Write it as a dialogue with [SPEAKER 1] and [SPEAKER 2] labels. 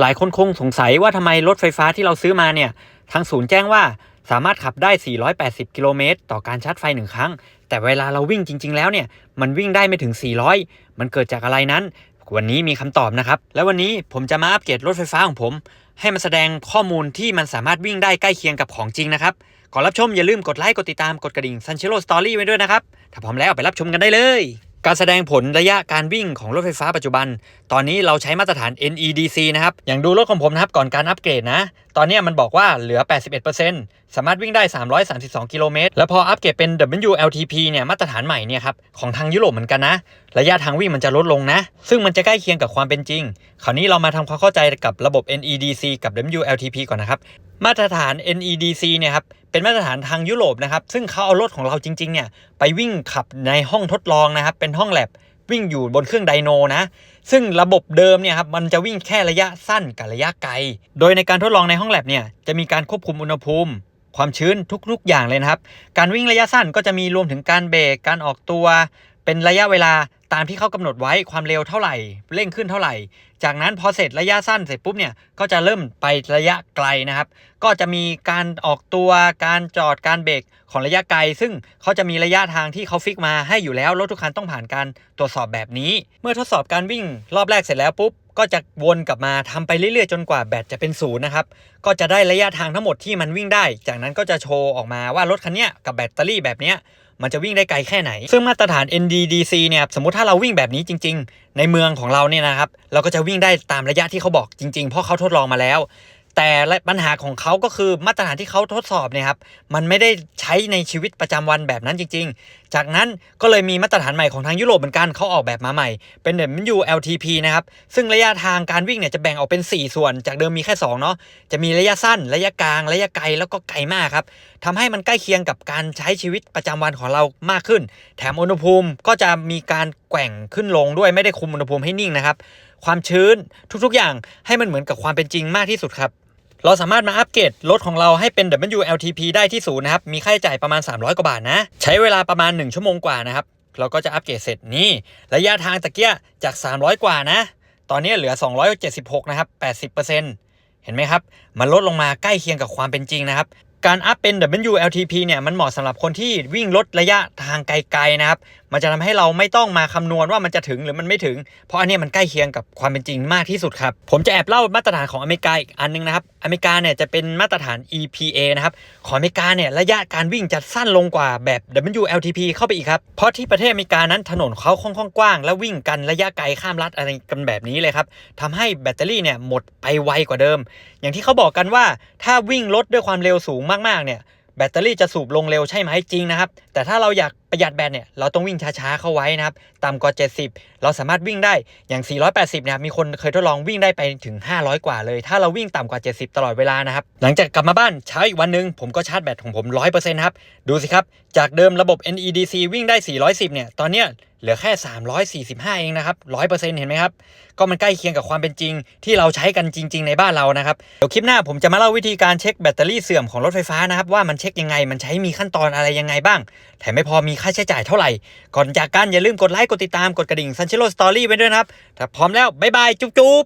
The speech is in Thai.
[SPEAKER 1] หลายคนคงสงสัยว่าทำไมรถไฟฟ้าที่เราซื้อมาเนี่ย ทางศูนย์แจ้งว่าสามารถขับได้ 480 กิโลเมตรต่อการชาร์จไฟหนึ่งครั้ง แต่เวลาเราวิ่งจริง ๆ แล้วเนี่ย มันวิ่งได้ไม่ถึง 400 มันเกิดจากอะไรนั้น วันนี้มีคำตอบนะครับ แล้ววันนี้ผมจะมาอัปเกรดรถไฟฟ้าของผม ให้มันแสดงข้อมูลที่มันสามารถวิ่งได้ใกล้เคียงกับของจริงนะครับ ก่อนรับชมอย่าลืมกดไลค์ กดติดตาม กดกระดิ่ง s u n c h e l o Story ไว้ด้วยนะครับ ถ้าพร้อมแล้วไปรับชมกันได้เลย การแสดงผลระยะการวิ่งของรถไฟฟ้าปัจจุบัน ตอนนี้เราใช้มาตรฐาน NEDC นะครับ อย่างดูรถของผมนะครับ ก่อนการอัปเกรดนะ ตอนนี้มันบอกว่าเหลือ 81%สามารถวิ่งได้ 332 กิโลเมตร แล้วพออัปเกรดเป็น WLTP เนี่ย มาตรฐานใหม่เนี่ยครับ ของทางยุโรปเหมือนกันนะ ระยะทางวิ่งมันจะลดลงนะ ซึ่งมันจะใกล้เคียงกับความเป็นจริง คราวนี้เรามาทำความเข้าใจกับระบบ NEDC กับ WLTP ก่อนนะครับมาตรฐาน NEDC เนี่ยครับ เป็นมาตรฐานทางยุโรปนะครับ ซึ่งเขาเอารถของเราจริงๆ เนี่ย ไปวิ่งขับในห้องทดลองนะครับ เป็นห้องแลบ วิ่งอยู่บนเครื่องไดโนนะ ซึ่งระบบเดิมเนี่ยครับมันจะวิ่งแค่ระยะสั้นกับระยะไกล โดยในการทดลองในห้องแลบเนี่ยจะมีการควบคุมอุณหภูมิ ความชื้นทุกๆอย่างเลยนะครับ การวิ่งระยะสั้นก็จะมีรวมถึงการเบรกการออกตัว เป็นระยะเวลาตามที่เขากำหนดไว้ความเร็วเท่าไหร่ เร่งขึ้นเท่าไหร่ จากนั้นพอเสร็จระยะสั้นเสร็จปุ๊บเนี่ยก็จะเริ่มไประยะไกลนะครับ ก็จะมีการออกตัวการจอดการเบรกของระยะไกล ซึ่งเขาจะมีระยะทางที่เขาฟิกมาให้อยู่แล้วรถทุกคันต้องผ่านการตรวจสอบแบบนี้ เมื่อทดสอบการวิ่งรอบแรกเสร็จแล้วปุ๊บก็จะวนกลับมาทำไปเรื่อยๆ จนกว่าแบตจะเป็นศูนย์นะครับ ก็จะได้ระยะทางทั้งหมดที่มันวิ่งได้ จากนั้นก็จะโชว์ออกมาว่ารถคันเนี้ยกับแบตเตอรี่แบบเนี้ย มันจะวิ่งได้ไกลแค่ไหน ซึ่งมาตรฐาน NDDC เนี่ยสมมติถ้าเราวิ่งแบบนี้จริง ๆ ในเมืองของเราเนี่ยนะครับเราก็จะวิ่งได้ตามระยะที่เขาบอกจริง ๆ เพราะเขาทดลองมาแล้ว แต่ปัญหาของเขาก็คือมาตรฐานที่เขาทดสอบเนี่ยครับมันไม่ได้ใช้ในชีวิตประจำวันแบบนั้นจริง ๆ จากนั้นก็เลยมีมาตรฐานใหม่ของทางยุโรปเหมือนกันเขาออกแบบมาใหม่ เป็น WLTP นะครับซึ่งระยะทางการวิ่งเนี่ยจะแบ่งออกเป็น 4 ส่วน จากเดิมมีแค่2เนาะจะมีระยะสั้น ระยะกลาง ระยะไกลแล้วก็ไกลมากครับทำให้มันใกล้เคียงกับการใช้ชีวิตประจำวันของเรามากขึ้น แถมอุณหภูมิก็จะมีการแกว่งขึ้นลงด้วยไม่ได้คุมอุณหภูมิให้นิ่งนะครับความชื้นทุกๆอย่างให้มันเหมือนกับความเป็นจริงมากที่สุดครับ เราสามารถมาอัปเกรดรถของเราให้เป็น WLTP ได้ที่ศูนย์นะครับ มีค่าใช้จ่ายประมาณ 300 กว่าบาทนะ ใช้เวลาประมาณ 1 ชั่วโมงกว่านะครับ เราก็จะอัปเกรดเสร็จนี่ระยะทางตะเกียจาก 300 กว่านะ ตอนนี้เหลือ 276 นะครับ 80%เห็นไหมครับ มันลดลงมาใกล้เคียงกับความเป็นจริงนะครับการอัพเป็น WLTP เนี่ยมันเหมาะสำหรับคนที่วิ่งรถระยะทางไกลๆนะครับมันจะทำให้เราไม่ต้องมาคำนวณว่ามันจะถึงหรือมันไม่ถึง เพราะอันนี้มันใกล้เคียงกับความเป็นจริงมากที่สุดครับ ผมจะแอบเล่ามาตรฐานของอเมริกาอีกอันนึงนะครับ อเมริกาเนี่ยจะเป็นมาตรฐาน EPA นะครับ ของอเมริกาเนี่ยระยะการวิ่งจะสั้นลงกว่าแบบ WLTP เข้าไปอีกครับ เพราะที่ประเทศอเมริกานั้นถนนเขาค่อนข้างกว้าง และวิ่งกันระยะไกลข้ามรัฐอะไรกันแบบนี้เลยครับทำให้แบตเตอรี่เนี่ยหมดไปไวกว่าเดิม อย่างที่เขาบอกกันว่าถ้าวิ่งรถด้วยความเร็วสูงมากๆเนี่ยแบตเตอรี่จะสูบลงเร็วใช่ไหมจริงนะครับ แต่ถ้าเราอยากประหยัดแบตเนี่ยเราต้องวิ่งช้าๆเข้าไว้นะครับต่ำกว่า 70 เราสามารถวิ่งได้อย่าง 480เนี่ยมีคนเคยทดลองวิ่งได้ไปถึง 500 กว่าเลย ถ้าเราวิ่งต่ำกว่า 70 ตลอดเวลานะครับหลังจากกลับมาบ้านเช้าอีกวันหนึ่งผมก็ชาร์จแบตของผม 100%นะครับดูสิครับ จากเดิมระบบ NEDC วิ่งได้ 410 เนี่ยตอนเนี้ยเหลือแค่ 345 เองนะครับ 100%เห็นไหมครับ ก็มันใกล้เคียงกับความเป็นจริง ที่เราใช้กันจริง ๆ ในบ้านเรานะครับ เดี๋ยวคลิปหน้าผมจะมาเล่าวิธีการเช็คแบตเตอรี่เสื่อมของรถไฟฟ้านะครับว่ามันเช็คยังไง มันใช้มีขั้นตอนอะไรยังไงบ้าง แถมไม่พอมีค่าใช้จ่ายเท่าไหร่ ก่อนจากกันอย่าลืมกดไลค์กดติดตามกดกระดิ่งซันเชโลสตอรี่ไว้ด้วยนะครับถ้าพร้อมแล้วบ๊ายบายจุ๊บ